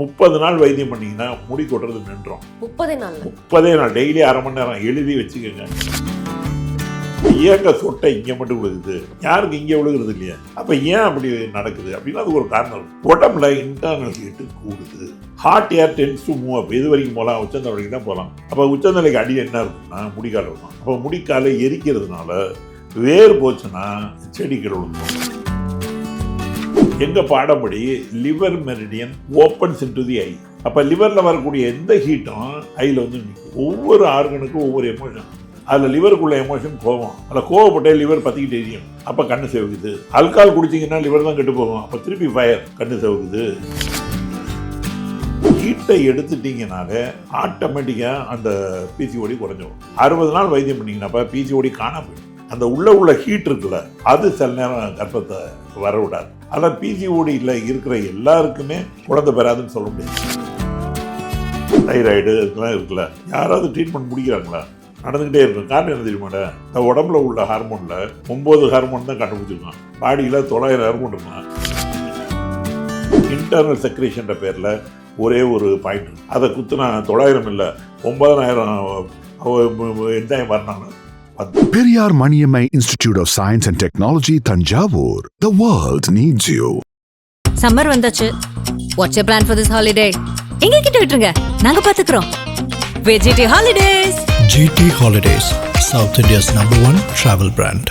முப்பது நாள் வைத்தியம் பண்ணீங்கன்னா முடி கொட்டுறது நின்றோம். முப்பதே நாள்ல. முப்பதே நாள். டெய்லி அரை மணி நேரம் எழுதி வச்சுக்கோங்க. ஏங்க சொட்டை இங்கே மட்டும் விழுகுது. யாருக்கு இங்கே விழுகிறது இல்லையா? அப்போ ஏன் அப்படி நடக்குது? அப்படின்னா அது ஒரு காரணம் உடம்புல இன்டர்னல் ஹீட்டு கூடுது. Hot air tends to move up இது வரைக்கும் போகலாம்? உச்சந்தலை வரைக்கும் தான் போகலாம். அப்போ உச்சந்தலைக்கு அடி என்ன இருக்கும்னா முடிக்கால இருக்கும் அப்போ முடிக்கால எரிக்கிறதுனால வேர் போச்சுன்னா செடிகள் விழுந்துடும் எங்க பாடப்படி liver meridian opens into the eye அப்போ லிவரில் வரக்கூடிய எந்த ஹீட்டும் ஐயில் வந்து நிற்கும் ஒவ்வொரு ஆர்கனுக்கும் ஒவ்வொரு எமோஷன் அதில் லிவருக்குள்ள எமோஷன் கோவம் அதில் கோவப்பட்டே லிவர் பற்றிக்கிட்டே எரியும். அப்போ கண்ணு செவக்குது. அல்கால் குடிச்சிங்கன்னா லிவர் தான் கெட்டு போகும். அப்போ திருப்பி ஃபயர் கண்ணு செவக்குது. ஹீட்டை எடுத்துட்டீங்கனாலே ஆட்டோமேட்டிக்காக அந்த பிசிஓடி குறைஞ்சிடும் அறுபது நாள் வைத்தியம் பண்ணீங்கன்னாப்ப பிசிஓடி காணாமல் போயிடும். அந்த உள்ள உள்ள ஹீட் இருக்குல்ல அது சில நேரம் கர்ப்பத்தை வரவிடாது. ஆனால் பிசிஓடியில் இருக்கிற எல்லாருக்குமே குழந்தை பெறாதுன்னு சொல்ல முடியாது. தைராய்டு இதெல்லாம் இருக்குல்ல யாராவது ட்ரீட்மெண்ட் முடிக்கிறாங்களா? நடந்துக்கிட்டே இருக்கும். காரணம் என்ன தெரியுமாடா இந்த உடம்புல உள்ள ஹார்மோனில் ஒம்பது ஹார்மோன் தான் கண்டுபிடிச்சிருக்கான். பாடியில் தொள்ளாயிரம் ஹார்மோன் இருக்கான் இன்டர்னல் செக்ரேஷன்ற பேரில் ஒரே ஒரு பாயிண்ட் அதை குத்துனா தொள்ளாயிரம் இல்லை ஒன்பதனாயிரம் என்ஜாயம் வரணும் Periyar Maniammai Institute of Science and Technology, Tanjavur. The world needs you. Summer வந்தாச்சு what's plan for this holiday எங்க கிட்ட விட்டுருங்க நாங்க பாத்துக்கிறோம் V G T holidays GT Holidays, South India's number one travel brand.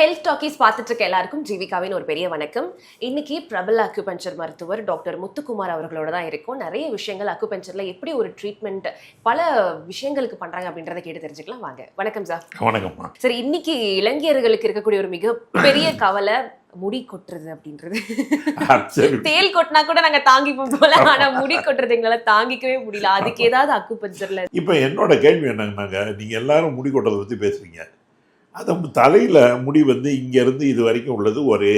Health talkies பார்த்துட்டு இருக்க எல்லாருக்கும் ஜீவிகாவின் ஒரு பெரிய வணக்கம். இன்னைக்கு பிரபல அக்குபஞ்சர் மருத்துவர் டாக்டர் முத்துக்குமார் அவர்களோட தான் இருக்கும். நிறைய விஷயங்கள் அக்குபஞ்சர்ல எப்படி ஒரு ட்ரீட்மெண்ட் பல விஷயங்களுக்கு பண்றாங்க அப்படின்றத கேட்டு தெரிஞ்சுக்கலாம். வாங்க. வணக்கம் சார் வணக்கம்மா. சரி இன்னைக்கு இளைஞர்களுக்கு இருக்கக்கூடிய ஒரு மிகப்பெரிய கவலை முடி கொட்டுறது அப்படின்றது. தேல் கொட்டினா கூட நாங்க தாங்கிப்போம் போல ஆனா முடி கொட்டுறது எங்களால தாங்கிக்கவே முடியல. அதுக்கு ஏதாவது அக்குபஞ்சர்ல இப்போ என்னோட கேள்வி என்னன்னாங்க நீங்கள் எல்லாரும் முடி கொட்டதை பற்றி பேசுறீங்க. அது தலையில் முடி வந்து இங்கேருந்து இது வரைக்கும் உள்ளது ஒரே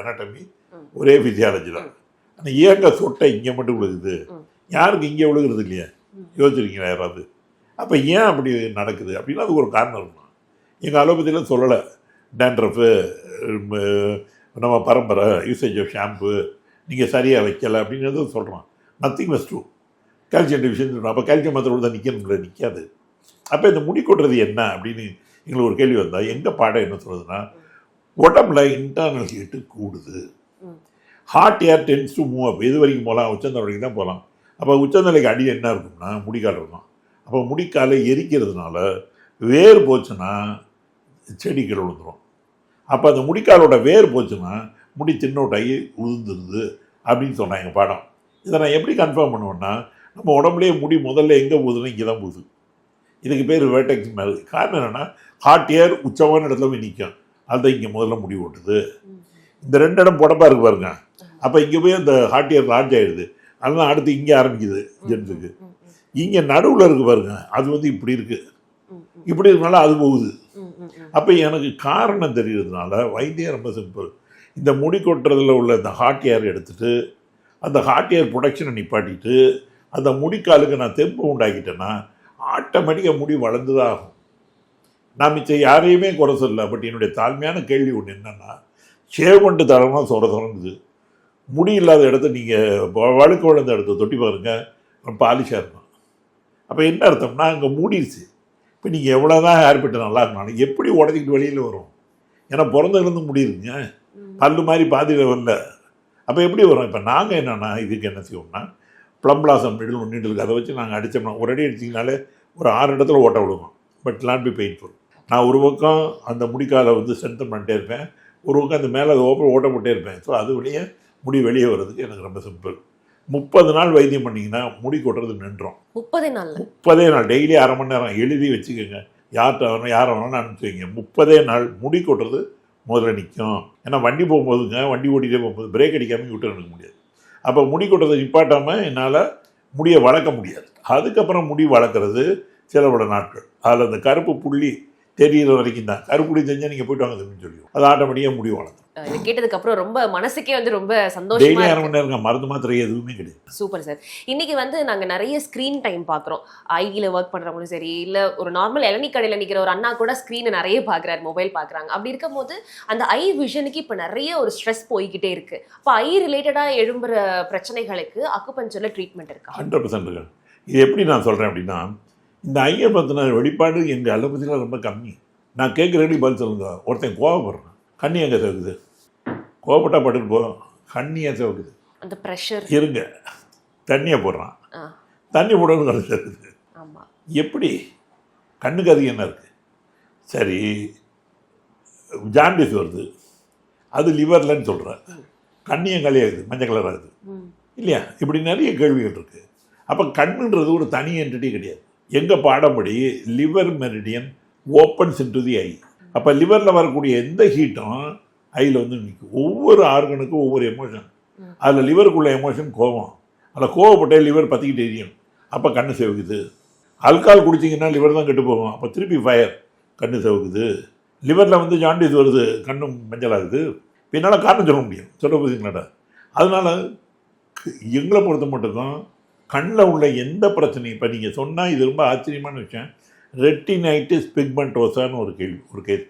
anatomy ம். ஒரே ஃபிசியாலஜி தான். ஆனால் ஏங்க சொட்டை இங்கே மட்டும் விழுகுது. யாருக்கு இங்கே விழுகிறது இல்லையா. யோசிச்சிருக்கீங்களா யாராவது? அப்போ ஏன் அப்படி நடக்குது? அப்படின்னா அதுக்கு ஒரு காரணம் இருக்கும்? எங்கள் அலோபதியில் சொல்லலை. டேண்ட்ரஃபு நம்ம பரம்பரை யூசேஜ் ஆஃப் ஷாம்பு நீங்கள் சரியாக வைக்கலை அப்படிங்கிறது சொல்கிறோம் nothing was true. Calcium division சொல்கிறோம் அப்போ கால்சியம் மாத்திரை தான் நிற்கணுங்களே நிற்காது அப்போ இந்த முடி கொட்டுறது என்ன அப்படின்னு எங்களுக்கு ஒரு கேள்வி வந்தால் எங்கள் பாடம் என்ன சொல்லுதுன்னா உடம்புல இன்டர்னல் ஹீட்டு கூடுது. Hot air tends to move up இது வரைக்கும் போகலாம்? உச்சந்தலை வரைக்கும் தான் போகலாம். அப்போ உச்சந்தலைக்கு அடி என்ன இருக்கும்னா முடிக்கால் இருக்கும். அப்போ முடிக்கால எரிக்கிறதுனால வேர் போச்சுன்னா செடிகள் விழுந்துரும். அப்போ அந்த முடிக்காலோட வேர் போச்சுன்னா முடி தின்னோட்டாகி உளுந்துருது அப்படின்னு சொன்னாங்க பாடம். இதை நான் எப்படி கன்ஃபார்ம் பண்ணுவேன்னா நம்ம உடம்புலேயே முடி முதல்ல எங்கே போகுதுன்னா இங்கே தான் போகுது இதுக்கு பேர் வேட்டெக்ஸ் மேலே காரணம் என்னென்னா ஹார்ட் ஏர் உச்சமான இடத்துல போய் நிற்கும் அதுதான் இங்கே முதல்ல முடி ஓட்டுது. இந்த ரெண்டு இடம் புடப்பாக இருக்கு பாருங்க. அப்போ இங்கே போய் அந்த ஹார்ட் ஏர் லார்ஜ் ஆகிடுது அதெல்லாம் அடுத்து இங்கே ஆரம்பிக்குது ஜென்ஸுக்கு. இங்கே நடுவில் இருக்கு பாருங்க. அது வந்து இப்படி இருக்குது இப்படி இருக்கனால அது போகுது. அப்போ எனக்கு காரணம் தெரியறதுனால வைத்தியம் ரொம்ப சிம்பிள் இந்த முடி கொட்டுறதுல உள்ள இந்த ஹார்ட் ஏர் எடுத்துட்டு அந்த ஹார்ட் ஏர் ப்ரொடக்ஷனை நிப்பாட்டிட்டு அந்த முடிக்காலுக்கு நான் தெம்பு உண்டாக்கிட்டேன்னா ஆட்டோமேட்டிக்காக முடி வளர்ந்து தான் ஆகும் நான் மிச்சம் யாரையுமே குறை சொல்லல பட் என்னுடைய தாழ்மையான கேள்வி ஒன்று என்னென்னா ஷேவ் பண்ணிட்டு தரமா சொர சொரங்குது. முடி இல்லாத இடத்த நீங்கள் வழுக்க விழுந்த இடத்த தொட்டி பாருங்க பாலிஷாக இருக்கும் அப்போ என்ன அர்த்தம்னா அங்கே மூடிடுச்சு இப்போ நீங்கள் எவ்வளோ தான் ஹேர் பிட்டு நல்லா இருக்கணும் எப்படி உடச்சிக்கிட்டு வெளியில் வரும்? ஏன்னா பிறந்ததுலேருந்து முடியுதுங்க பல்லு மாதிரி பாதியில் வரல. அப்போ எப்படி வரும்? இப்போ நாங்கள் என்னென்னா இதுக்கு என்ன செய்வோம்னா ப்ளம் பிளாசம் நீடில் ஒன்று நீடில் அதை வச்சு நாங்கள் அடித்தோம்னா ஒரு அடி அடிச்சிங்கனாலே ஒரு ஆறு இடத்துல ஓட்ட விடுவோம். பட் லான் பி பெயின்ஃபுல் நான் ஒரு பக்கம் அந்த முடிக்காலை வந்து ஸ்ட்ரென்தன் பண்ணிட்டே இருப்பேன். ஒரு பக்கம் அந்த மேலே ஓப்பன் ஓட்ட போட்டே இருப்பேன். ஸோ அது வழியே முடி வெளியே வர்றதுக்கு எனக்கு ரொம்ப சிம்பிள் முப்பது நாள் வைத்தியம் பண்ணிங்கன்னா முடி கொட்டுறது நின்றோம். முப்பதே நாள்ல? முப்பதே நாள். டெய்லி அரை மணி நேரம் எழுதி வச்சுக்கோங்க. யார்கிட்ட வரணும் யாரை வேணாலும் அனுப்பிச்சு வைங்க. முப்பதே நாள் முடி கொட்டுறது முதல்ல நிற்கும் ஏன்னா வண்டி போகும்போதுங்க வண்டி ஓட்டிகிட்டே போகும்போது பிரேக் அடிக்காமல் விட்டு எடுக்க முடியாது. அப்போ முடி கொட்டுறதை நிப்பாட்டாமல் என்னால் முடியை வளர்க்க முடியாது. அதுக்கப்புறம் முடி வளர்க்குறது சில நாட்கள். அதில் அந்த கருப்பு புள்ளி தெரியிற வரைக்கும் தான். கருப்புடி தெரிஞ்சால் நீங்கள் போயிட்டு வாங்க தம்பின்னு சொல்லிடுவோம். அது ஆட்டோமேட்டிக்காக முடிவு வளர்ந்து இது கேட்டதுக்கு அப்புறம் ரொம்ப மனசுக்கே வந்து ரொம்ப சந்தோஷமா அரை மணி நேரம் மருந்து மாத்திரை எதுவுமே கிடையாது. Super sir. இன்னைக்கு வந்து நாங்க நிறைய ஸ்க்ரீன் டைம் பாக்குறோம். ஐடியில் ஒர்க் பண்றவங்களும் சரி இல்ல ஒரு நார்மல் இளநீ கடையில நிக்கிற ஒரு அண்ணா கூட ஸ்க்ரீனை நிறைய பாக்குறாரு மொபைல் பாக்குறாங்க. அப்படி இருக்கும்போது அந்த ஐ விஷனுக்கு இப்ப நிறைய ஒரு ஸ்ட்ரெஸ் போய்கிட்டே இருக்கு. அப்போ ஐ ரிலேட்டடா எழும்புற பிரச்சனைகளுக்கு அக்குபஞ்சர்ல ட்ரீட்மெண்ட் இருக்கா? ஹண்ட்ரட் பர்சன்ட் இது எப்படி நான் சொல்கிறேன் அப்படின்னா இந்த ஐயை பற்றின வெளிப்பாடு எங்கள் அலோபதியில் ரொம்ப கம்மி. நான் கேட்குறடி பதில் சொல்லுங்க. ஒருத்தன் கோவப்படுறான். கண்ணி எங்கே சிவக்குது? கோவப்பட்டா பட்டுட்டு போ. கண்ணி ஏன் சிவக்குது. அந்த ப்ரெஷர் இருங்க. தண்ணியை போடுறான். தண்ணி போடணும் கண்ணு எப்படி? கண்ணுக்கு அது என்ன இருக்குது சரி. ஜாண்டிஸ் வருது. அது லிவர்லன்னு சொல்கிறேன் கண்ணியம் கலையாகுது மஞ்சள் கலர் ஆகுது. இல்லையா? இப்படி நிறைய கேள்விகள் இருக்குது அப்போ கண்ணுன்றது ஒரு தனி என்டிட்டி கிடையாது. எங்கள் பாடப்படி liver meridian opens into the eye அப்போ லிவரில் வரக்கூடிய எந்த ஹீட்டும் ஐயில் வந்து நிற்கும் ஒவ்வொரு ஆர்கனுக்கும் ஒவ்வொரு எமோஷன் அதில் லிவருக்குள்ள எமோஷன் கோபம். அதில் கோவப்பட்டே லிவர் பற்றிக்கிட்டு எரியும். அப்போ கண்ணு செவக்குது. அல்கால் குடிச்சிங்கன்னா லிவர் தான் கெட்டு போகும். அப்போ திருப்பி ஃபயர் கண்ணு செவக்குது. லிவரில் வந்து ஜாண்டிஸ் வருது. கண்ணும் மஞ்சளாகுது. என்னால் காரணம் சொல்ல முடியும். சொல்ல போதுங்களாடா அதனால் எங்களை பொறுத்த மட்டும்தான் கண்ணில் உள்ள எந்த பிரச்சனையும் இப்போ நீங்கள் சொன்னால் இது ரொம்ப ஆச்சரியமான விஷயம். ரெட்டினைட்டிஸ் பிக்மெண்டோசான்னு ஒரு கேள்வி ஒரு கேஸ்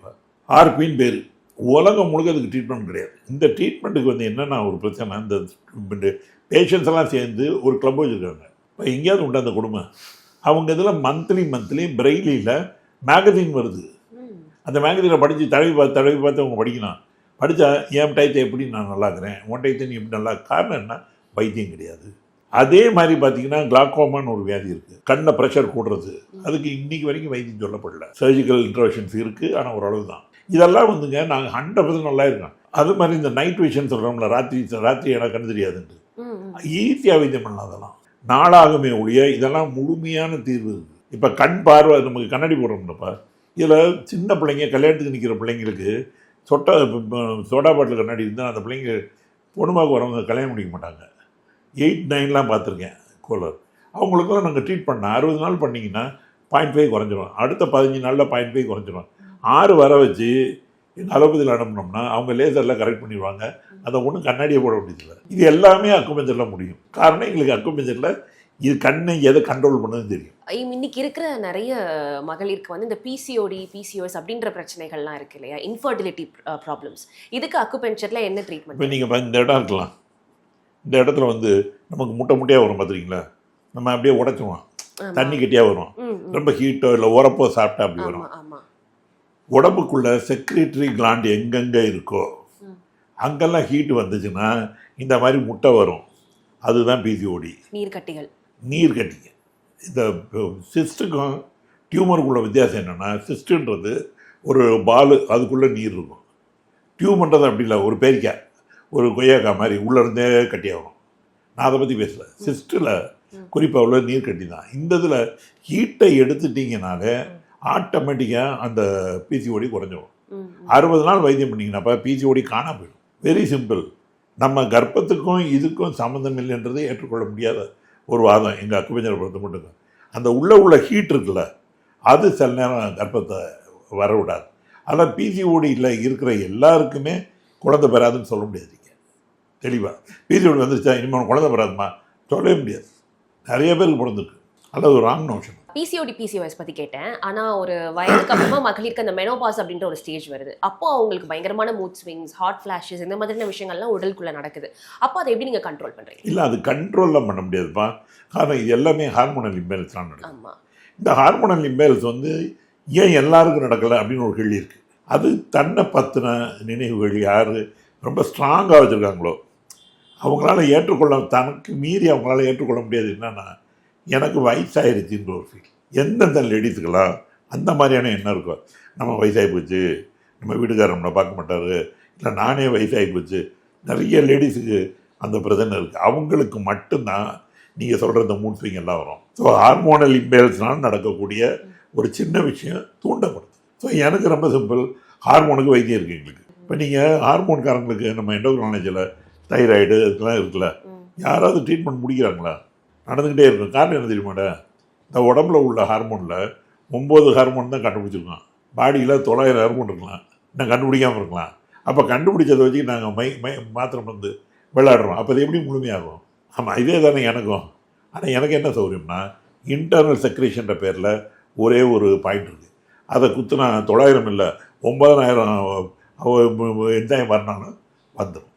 ஆர்பின்னு பேர் உலகம் முழுக்க அதுக்கு ட்ரீட்மெண்ட் கிடையாது. இந்த ட்ரீட்மெண்ட்டுக்கு வந்து என்னென்ன ஒரு பிரச்சனை அந்த பேஷண்ட்ஸ் எல்லாம் சேர்ந்து ஒரு கிளப் வச்சுருக்காங்க. இப்போ எங்கேயாவது உண்டு அந்த குடும்பம். அவங்க இதில் மந்த்லி மந்த்லி பிரெய்லியில் மேகசின் வருது. அந்த மேகசினில் படித்து தடவி பார்த்து தடவி பார்த்து அவங்க படிக்கலாம். படித்தா என் டயத்தை எப்படி நான் நல்லா இருக்கிறேன் உன் டயத்தை நீ எப்படி நல்லா காரணம் என்ன? வைத்தியம் கிடையாது. அதே மாதிரி பார்த்தீங்கன்னா கிளாக்கோமான்னு ஒரு வியாதி இருக்குது கண்ணில் ப்ரெஷர் கூடுறது. அதுக்கு இன்னைக்கு வரைக்கும் வைத்தியம் சொல்லப்படல. சர்ஜிக்கல் இன்டர்வென்ஷன்ஸ் இருக்குது ஆனால் ஓரளவு தான். இதெல்லாம் வந்துங்க நாங்கள் ஹண்ட்ரட் பர்சன்ட் நல்லா இருக்கோம். அது மாதிரி இந்த நைட் விஷன் சொல்கிறோம்ல ராத்திரி ராத்திரி எனக்கு கண்ணு தெரியாதுன்ட்டு. ஈஸியாக வைத்தியம் பண்ணலாம் அதெல்லாம். நாளாகுமே ஒழிய இதெல்லாம் முழுமையான தீர்வு இருக்குது இப்போ கண் பார்வை நமக்கு கண்ணாடி போடுறோம்லப்பா இதில் சின்ன பிள்ளைங்க கல்யாணத்துக்கு நிற்கிற பிள்ளைங்களுக்கு சொட்டா சோடா பாட்டில் கண்ணாடி இருந்தால் அந்த பிள்ளைங்க பொண்ணுமாக்கு வரவங்க கல்யாணம் முடிக்க மாட்டாங்க. எயிட் நைன்லாம் பார்த்துருக்கேன் கோலர் அவங்களுக்கும் நாங்கள் ட்ரீட் பண்ணோம் அறுபது நாள் பண்ணிங்கன்னா பாயிண்ட் ஃபைவ் குறைஞ்சிரும். அடுத்த பதினஞ்சு நாளில் பாயிண்ட் ஃபைவ் குறைஞ்சிரும். ஆறு வர வச்சு எங்கள் அலோபதியில் அனுப்பினோம்னா அவங்க லேசரில் கரெக்ட் பண்ணிடுவாங்க. அதை ஒன்றும் கண்ணாடியை போட வேண்டியதில்லை. இது எல்லாமே அக்குபஞ்சரில் முடியும். காரணம் எங்களுக்கு அக்குபஞ்சரில் இது கண்ணை எதை கண்ட்ரோல் பண்ணதுன்னு தெரியும். இன்னைக்கு இருக்கிற நிறைய மகளிருக்கு வந்து இந்த பிசிஓடி பிசிஓஎஸ் அப்படின்ற பிரச்சனைகள்லாம் இருக்கு இல்லையா? இன்ஃபர்டிலிட்டி ப்ராப்ளம்ஸ் இதுக்கு அக்குபென்ச்சர்ல என்ன இப்போ ட்ரீட்மெண்ட் நீங்கள் இந்த இடம் இருக்கலாம் இந்த இடத்துல வந்து நமக்கு முட்டை முட்டையாக வரும் பார்த்துருக்கீங்களா நம்ம அப்படியே உடைச்சுவோம் தண்ணி கட்டியாக வரும். ரொம்ப ஹீட்டோ இல்லை உரப்போ சாப்பிட்டா அப்படி வரும். உடம்புக்குள்ள செக்ரட்டரி கிளாண்ட் எங்கெங்கே இருக்கோ. அங்கெல்லாம் ஹீட் வந்துச்சுன்னா இந்த மாதிரி முட்டை வரும். அதுதான் பிசிஓடி நீர்க்கட்டிகள். நீர் கட்டிங்க. இந்த சிஸ்ட்டுக்கும் டியூமருக்குள்ள வித்தியாசம் என்னென்னா சிஸ்ட்டுன்றது ஒரு பால் அதுக்குள்ளே நீர் இருக்கும். டியூமர்ன்றது அப்படி இல்லை ஒரு பேரிக்காய் ஒரு கொய்யாக்காய் மாதிரி உள்ளே இருந்தே கட்டியாகும் நான் அதை பற்றி பேசல. சிஸ்ட்டில் குறிப்பாக உள்ள நீர் கட்டி தான் இந்த இதில் ஹீட்டை எடுத்துட்டிங்கனாலே ஆட்டோமேட்டிக்காக அந்த பிசிஓடி குறைஞ்சிரும். ம், ம். அறுபது நாள் வைத்தியம் பண்ணிங்கனாப்பா பிசிஓடி காணா போயிடும். வெரி சிம்பிள் நம்ம கர்ப்பத்துக்கும் இதுக்கும் சம்மந்தம் இல்லைன்றது ஏற்றுக்கொள்ள முடியாத ஒரு வாதம் எங்கள் அக்குபஞ்சரை பொறுத்த மட்டும் அந்த உள்ள உள்ள ஹீட் இருக்குல்ல அது சில நேரம் கர்ப்பத்தை வர விடாது ஆனால் பிசிஓடியில் இருக்கிற எல்லாருக்குமே குழந்தை பெறாதுன்னு சொல்ல முடியாதுங்க தெளிவாக பிசிஓடி வந்துருச்சா? இனிமேல் குழந்தை பெறாதுமா சொல்லவே முடியாது. நிறைய பேருக்கு பிறந்திருக்கு. அல்லது ஒரு ராங் நோஷன் பிசிஓடி பிசிஓஎஸ் பத்தி கேட்டேன். ஆனா ஒரு வயதுக்கு அப்புறமா மகளிருக்கு அந்த மெனோபாஸ் அப்படின்ற ஒரு ஸ்டேஜ் வருது. அப்போ அவங்களுக்கு பயங்கரமான மூட் ஸ்விங்ஸ் ஹாட் ஃபிளாஷஸ் இந்த மாதிரியான விஷயங்கள்லாம் உடலுக்குள்ள நடக்குது. அப்போ அதை எப்படி நீங்க கண்ட்ரோல் பண்றீங்க? இல்லை அது கண்ட்ரோலில் பண்ண முடியாதுப்பா. காரணம் இது எல்லாமே ஹார்மோனல் இம்பேலன்ஸ் தான் நடக்கும் ஆமா. இந்த ஹார்மோனல் இம்பேலன்ஸ் வந்து ஏன் எல்லாருக்கும் நடக்கலை அப்படின்னு ஒரு கேள்வி இருக்குது அது தன்னை பற்றின நினைவுகள் யார்? ரொம்ப ஸ்ட்ராங்காக வச்சுருக்காங்களோ? அவங்களால ஏற்றுக்கொள்ள தனக்கு மீறி அவங்களால ஏற்றுக்கொள்ள முடியாது. என்னன்னா எனக்கு வயசாயிருச்சுன்ற ஒரு ஃபீல் எந்தெந்த லேடிஸுக்கெல்லாம் அந்த மாதிரியான எண்ணம் இருக்கும். நம்ம வயசாகி போச்சு நம்ம வீட்டுக்காரர் நம்மளை பார்க்க மாட்டார் இல்லை நானே வயசாகி போச்சு. நிறைய லேடிஸுக்கு அந்த பிரச்சனை இருக்குது அவங்களுக்கு மட்டும்தான் நீங்கள் சொல்கிற இந்த மூணு ஸ்விங் எல்லாம் வரும். ஸோ ஹார்மோனல் இம்பேலன்ஸ்னால நடக்கக்கூடிய ஒரு சின்ன விஷயம் தூண்டப்படுது ஸோ எனக்கு ரொம்ப சிம்பிள் ஹார்மோனுக்கு வைத்தியம் இருக்குது எங்களுக்கு. இப்போ நீங்கள் ஹார்மோன்காரங்களுக்கு நம்ம எண்டோக்ராலஜியில் தைராய்டு இதெல்லாம் இருக்குல்ல. யாராவது ட்ரீட்மெண்ட் முடிக்கிறாங்களா? நடந்துக்கிட்டே இருக்கும். காரணம் என்ன தெரியுமாடா இந்த உடம்புல உள்ள ஹார்மோனில் ஒம்பது ஹார்மோன் தான் கண்டுபிடிச்சிருக்கான் பாடியில் தொள்ளாயிரம் ஹார்மோன் இருக்கலாம். நான் கண்டுபிடிக்காமல் இருக்கலாம். அப்போ கண்டுபிடிச்சதை வச்சு நாங்கள் மை மை மாத்திரை வந்து விளையாடுறோம். அப்போ அது எப்படி முழுமையாகும்? ஆமாம் இதே தானே எனக்கும். ஆனால் எனக்கு என்ன சௌகரியம்னா இன்டர்னல் செக்ரேஷன்ற பேரில் ஒரே ஒரு பாயிண்ட் இருக்குது அதை குத்துனா தொள்ளாயிரம் இல்லை ஒன்பதாயிரம் என்ஜாயம் வரனாலும் வந்துடும்